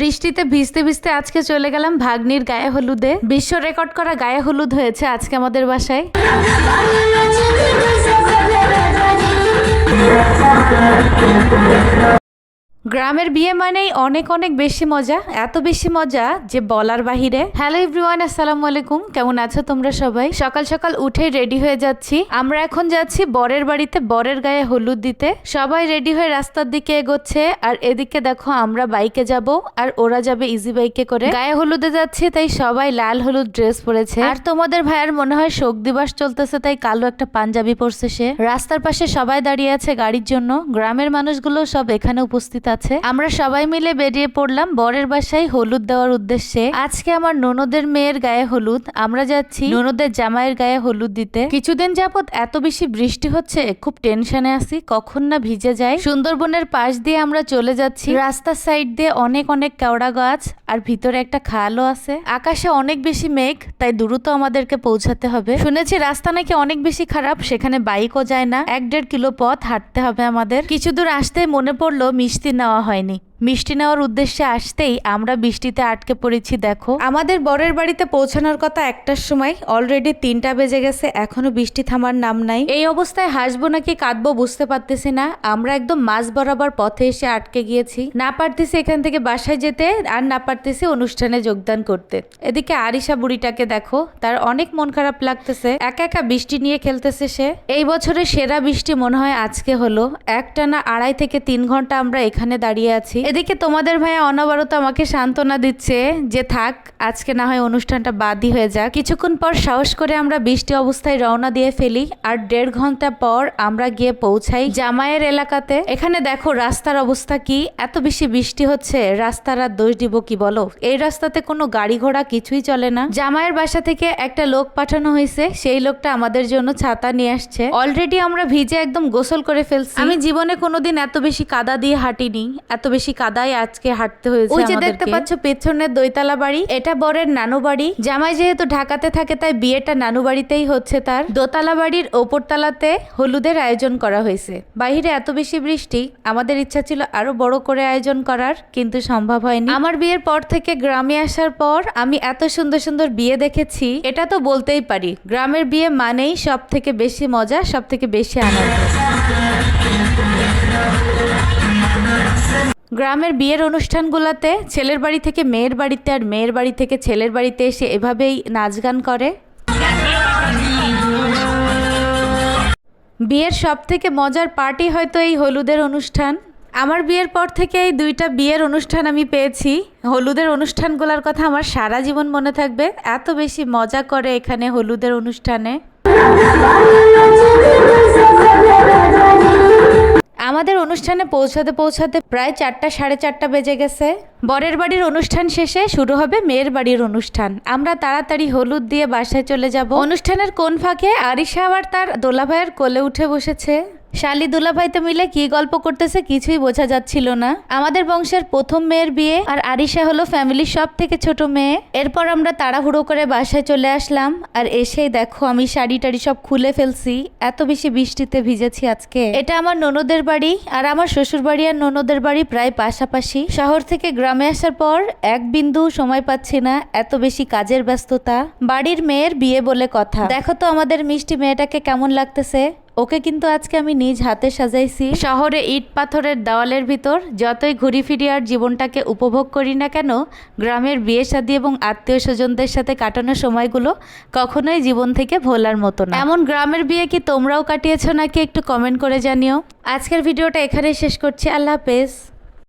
বৃষ্টিতে ভিজতে ভিজতে আজকে চলে গেলাম ভাগ্নির গায়ে হলুদে। বিশ্ব রেকর্ড করা গায়ে হলুদ হয়েছে আজকে আমাদের বাসায়। গ্রামের বিয়ে মানেই অনেক অনেক বেশি মজা, এত বেশি মজা যে বলার বাহিরে। হ্যালো এভরিওয়ান আসসালামু আলাইকুম। কেমন আছো তোমরা সবাই? সকাল সকাল উঠেই রেডি হয়ে যাচ্ছি। আমরা এখন যাচ্ছি বরের বাড়িতে বরের গায়ে হলুদ দিতে। সবাই রেডি হয়ে রাস্তার দিকে এগোচ্ছে, আর এদিকে দেখো আমরা বাইকে যাব, আর ওরা যাবে ইজি বাইকে করে। গায়ে হলুদে যাচ্ছি, তাই সবাই লাল হলুদ ড্রেস পরেছে। আর তোমাদের ভাইয়ের মনে হয় শোক দিবস চলতেছে, তাই কালো একটা পাঞ্জাবি পরছে সে। রাস্তার পাশে সবাই দাঁড়িয়ে আছে গাড়ির জন্য। গ্রামের মানুষগুলো সব এখানে উপস্থিত আছে। আমরা সবাই মিলে বেরিয়ে পড়লাম বরের বাসায় হলুদ দেওয়ার উদ্দেশ্যে। আজকে আমার ননদের মেয়ের গায়ে হলুদ। আমরা যাচ্ছি ননদের জামাইয়ের গায়ে হলুদ দিতে। কিছুদিন যাবত এত বেশি বৃষ্টি হচ্ছে, খুব টেনশনে আছি, কখন না ভিজে যায়। সুন্দরবনের পাশ দিয়ে আমরা চলে যাচ্ছি। রাস্তার সাইড দিয়ে অনেক অনেক কেওড়া গাছ আর ভিতরে একটা খালও আছে। আকাশে অনেক বেশি মেঘ, তাই দ্রুত আমাদেরকে পৌঁছাতে হবে। শুনেছি রাস্তা নাকি অনেক বেশি খারাপ, সেখানে বাইকও যায় না। এক দেড় কিলো পথ হাঁটতে হবে আমাদের। কিছু দূর আসতে মনে পড়ল মিষ্টি নেওয়া হয়নি। মিষ্টি নেওয়ার উদ্দেশ্যে আসতেই আমরা বৃষ্টিতে আটকে পড়েছি, দেখো। আমাদের বরের বাড়িতে পৌঁছানোর কথা একটার সময় অলরেডি তিনটা বেজে গেছে, এখনও বৃষ্টি থামার নাম নাই। এই অবস্থায় হাসবো নাকি কাঁদবো বুঝতে পারতেছি না, আমরা একদম মাঝ বরাবর পথে এসে আটকে গিয়েছি। না পারতেছি এখান থেকে বাসায় যেতে, আর না পারতেছি অনুষ্ঠানে যোগদান করতে। এদিকে আরিশা বুড়িটাকে দেখো, তার অনেক মন খারাপ লাগতেছে, একা একা বৃষ্টি নিয়ে খেলতেছে সে। এই বছরের সেরা বৃষ্টি মনে হয় আজকে হলো, একটানা আড়াই থেকে তিন ঘণ্টা আমরা এখানে দাঁড়িয়ে আছি। এদিকে তোমাদের ভাইয়া অনবরত আমাকে সান্ত্বনা দিচ্ছে যে থাক, আজকে না হয় অনুষ্ঠানটা বাদই হয়ে যাক। কিছুক্ষণ পর সাহস করে আমরা বৃষ্টি অবস্থায় রওনা দিয়ে ফেলি আর দেড় ঘণ্টা পর আমরা গিয়ে পৌঁছাই জামাইয়ের এলাকাতে। এখানে দেখো রাস্তার অবস্থা কি? এত বেশি বৃষ্টি হচ্ছে, রাস্তার আর দোষ দিব কি বলো? এই রাস্তাতে কোনো গাড়ি ঘোড়া কিছুই চলে না। জামাইয়ের বাসা থেকে একটা লোক পাঠানো হয়েছে, সেই লোকটা আমাদের জন্য ছাতা নিয়ে আসছে। অলরেডি আমরা ভিজে একদম গোসল করে ফেলছি। আমি জীবনে কোনোদিন এত বেশি কাদা দিয়ে হাঁটিনি, এত বেশি কাদায় আজকে হাঁটতে হয়েছে ওই যে দেখতে পাচ্ছ পেছনের দইতলা বাড়ি এটা বরের নানু বাড়ি। জামাই যেহেতু ঢাকাতে থাকে তাই বিয়েটা নানু বাড়িতেই হচ্ছে তার। দোতলা বাড়ির ওপর তালাতে হলুদের আয়োজন করা হয়েছে। বাইরে এত বেশি বৃষ্টি আমাদের ইচ্ছা ছিল আরও বড় করে আয়োজন করার কিন্তু সম্ভব হয়নি। আমার বিয়ের পর থেকে গ্রামে আসার পর আমি এত সুন্দর সুন্দর বিয়ে দেখেছি এটা তো বলতেই পারি। গ্রামের বিয়ে মানেই সব থেকে বেশি মজা সব থেকে বেশি আনন্দ। গ্রামের বিয়ের অনুষ্ঠানগুলোতে ছেলের বাড়ি থেকে মেয়ের বাড়িতে আর মেয়ের বাড়ি থেকে ছেলের বাড়িতে এসে এভাবেই নাচ গান করে। বিয়ের সব থেকে মজার পার্টি হয়তো এই হলুদের অনুষ্ঠান। আমার বিয়ের পর থেকে এই দুইটা বিয়ের অনুষ্ঠান আমি পেয়েছি। হলুদের অনুষ্ঠানগুলোর কথা আমার সারা জীবন মনে থাকবে। এত বেশি মজা করে এখানে হলুদের অনুষ্ঠানে। অনুষ্ঠানে পৌঁছাতে পৌঁছাতে প্রায় চারটা, সাড়ে চারটা বেজে গেছে। বরের বাড়ির অনুষ্ঠান শেষে শুরু হবে মেয়ের বাড়ির অনুষ্ঠান। আমরা তাড়াতাড়ি হলুদ দিয়ে বাসায় চলে যাব। অনুষ্ঠানের কোন ফাঁকে আরিশা আবার তার দোলাভাইয়ের কোলে উঠে বসেছে? শালি দুলাভাইতে মিলে কি গল্প করতেছে কিছুই বোঝা যাচ্ছিল না। আমাদের বংশের প্রথম মেয়ের বিয়ে আর আরিশা হলো ফ্যামিলির সব থেকে ছোট মেয়ে। এরপর আমরা তাড়াহুড়ো করে বাসায় চলে আসলাম আর এসেই দেখো আমি শাড়ি টাড়ি সব খুলে ফেলছি, এত বেশি বৃষ্টিতে ভিজেছি আজকে। এটা আমার ননদের বাড়ি আর আমার শ্বশুর বাড়ি আর ননদের বাড়ি প্রায় পাশাপাশি। শহর থেকে গ্রামে আসার পর এক বিন্দু সময় পাচ্ছি না এত বেশি কাজের ব্যস্ততা। বাড়ির মেয়ের বিয়ে বলে কথা। দেখো তো আমাদের মিষ্টি মেয়েটাকে কেমন লাগতেছে। ওকে কিন্তু আজকে আমি নিজ হাতে সাজাইছি। শহরে ইট পাথরের দেওয়ালের ভিতর, যতই ঘুরি ফিরি আর জীবনটাকে উপভোগ করি না কেন, গ্রামের বিয়ে শাদী এবং আত্মীয় স্বজনদের সাথে কাটানো সময়গুলো কখনোই জীবন থেকে ভোলার মতো না। এমন গ্রামের বিয়ে কি তোমরাও কাটিয়েছ নাকি একটু কমেন্ট করে জানিও। আজকের ভিডিওটা এখানেই শেষ করছি। আল্লাহ হাফেজ।